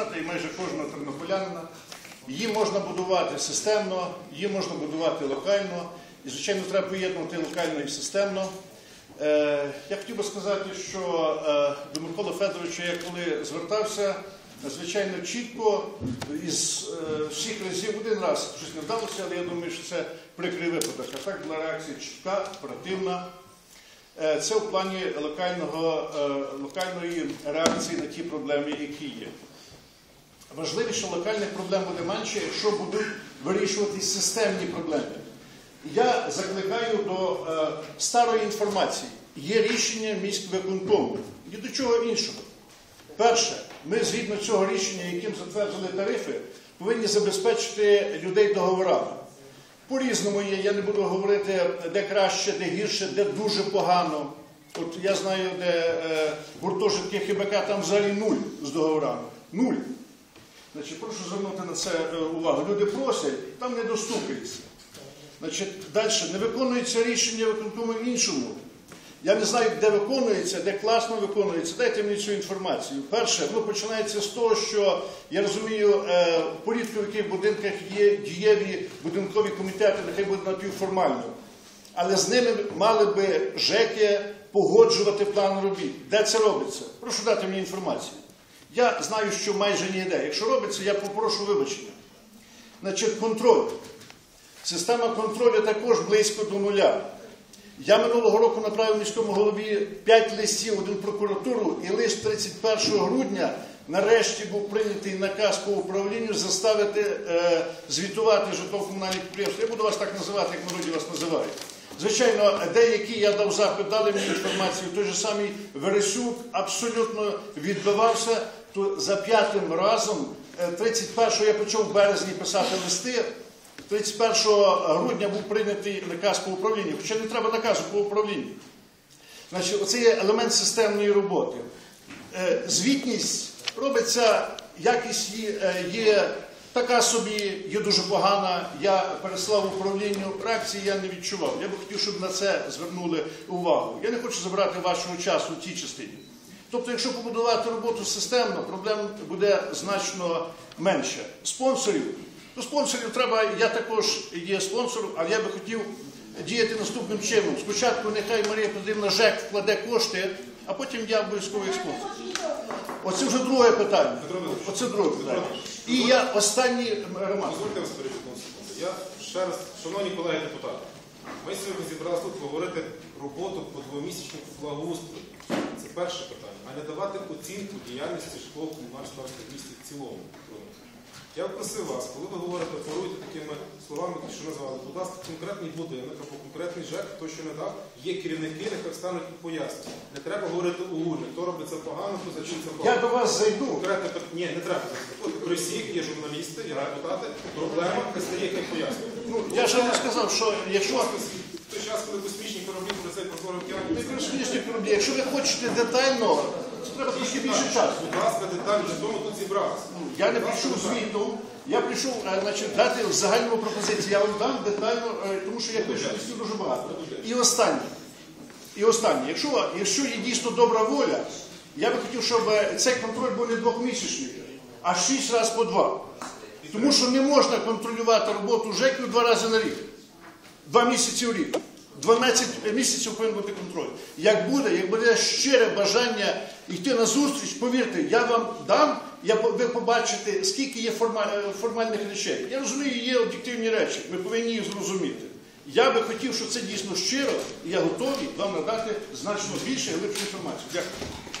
знати, і майже кожного тернополянина. Її можна будувати системно, її можна будувати локально. І, звичайно, треба поєднувати локально і системно. Е, я хотів би сказати, що е, до Миколи Федоровича я коли звертався, звичайно, чітко із е, всіх разів один раз щось не вдалося, але я думаю, що це прикрий випадок. А так була реакція чітка, оперативна. Це в плані локальної реакції на ті проблеми, які є. Важливо, що локальних проблем буде менше, якщо будуть вирішувати системні проблеми. Я закликаю до е, старої інформації. Є рішення міськвиконкому. Ні до чого іншого. Перше, ми згідно цього рішення, яким затвердили тарифи, повинні забезпечити людей договорами. По-різному є, я не буду говорити, де краще, де гірше, де дуже погано. От я знаю, де е, гуртожитки ХБК, там взагалі нуль з договорами. Нуль. Значить, прошу звернути на це е, увагу. Люди просять, там не достукаються. Значить, далі не виконується рішення виконкому іншому. Я не знаю, де виконується, де класно виконується. Дайте мені цю інформацію. Перше, воно починається з того, що я розумію, е, порідку в яких будинках є дієві будинкові комітети, нехай буде напівформально. Але з ними мали би ЖЕКи погоджувати план робіт. Де це робиться? Прошу дати мені інформацію. Я знаю, що майже ніде. Якщо робиться, я попрошу вибачення. Значить, контроль. Система контролю також близько до нуля. Я минулого року направив міському голові 5 листів, один прокуратуру, і лише 31 грудня нарешті був прийнятий наказ по управлінню заставити е, звітувати житлово-комунальні підприємства. Я буду вас так називати, як народі вас називають. Звичайно, деякі я дав запит, дали мені інформацію. Той же самий Вересюк абсолютно відбивався. То за п'ятим разом, е, 31-го я почав в березні писати листи. 31 грудня був прийнятий наказ по управлінню, хоча не треба наказу по управлінню. Значить, оце є елемент системної роботи. Е, Звітність робиться, якість е, є така собі, є дуже погана. Я переслав управлінню, реакції я не відчував. Я би хотів, щоб на це звернули увагу. Я не хочу забрати вашого часу в тій частині. Тобто, якщо побудувати роботу системно, проблем буде значно менше. Спонсорів. До спонсорів треба, я також є спонсором, але я би хотів діяти наступним чином. Спочатку нехай Марія Петрівна ЖЕК вкладе кошти, а потім я обов'язково як спонсор. Оце вже друге питання. Оце друге питання. І я останній Роман. Дозвольте вас на секунду. Я ще раз, шановні колеги депутати, ми сьогодні зібралися тут говорити роботу по двомісячнику благоустрою. Це перше питання, а не давати оцінку діяльності школ комунального в місті в цілому. Я просив вас, коли ви говорите, оперуєте такими словами, що назвали, будь ласка, конкретний будинок або конкретний ЖЕК, хто що не дав, є керівники, нехай встануть і пояснять. Не треба говорити огульно, хто робить це погано, хто за чим це Я до вас зайду. Конкретне пит- ні, не треба. При всіх є журналісти, є депутати, проблема, стає, як пояснює. Ну, я ще не сказав, що якщо В той час, коли космічні кораблі про цей прозорий океан, Технічні кораблі, якщо ви хочете детально, це треба трошки більше часу. будь ласка, деталі, для того тут зібрався. Я не прийшов звітом, я прийшов е, значить, дати в загальному пропозицію. Я вам дам детально, е, тому що я пишу листів дуже багато. І останнє. І останнє. Якщо, якщо є дійсно добра воля, я би хотів, щоб е, цей контроль був не двохмісячний, а шість разів по два. Тому що не можна контролювати роботу ЖЕКів два рази на рік. Два місяці в рік. 12 місяців повинен бути контроль. Як буде, як буде щире бажання йти на зустріч, повірте, я вам дам, ви побачите, скільки є е, формальних речей. Я розумію, є об'єктивні речі, ми повинні їх зрозуміти. Я би хотів, щоб це дійсно щиро, і я готовий вам надати значно більше і глибшу інформацію. Дякую.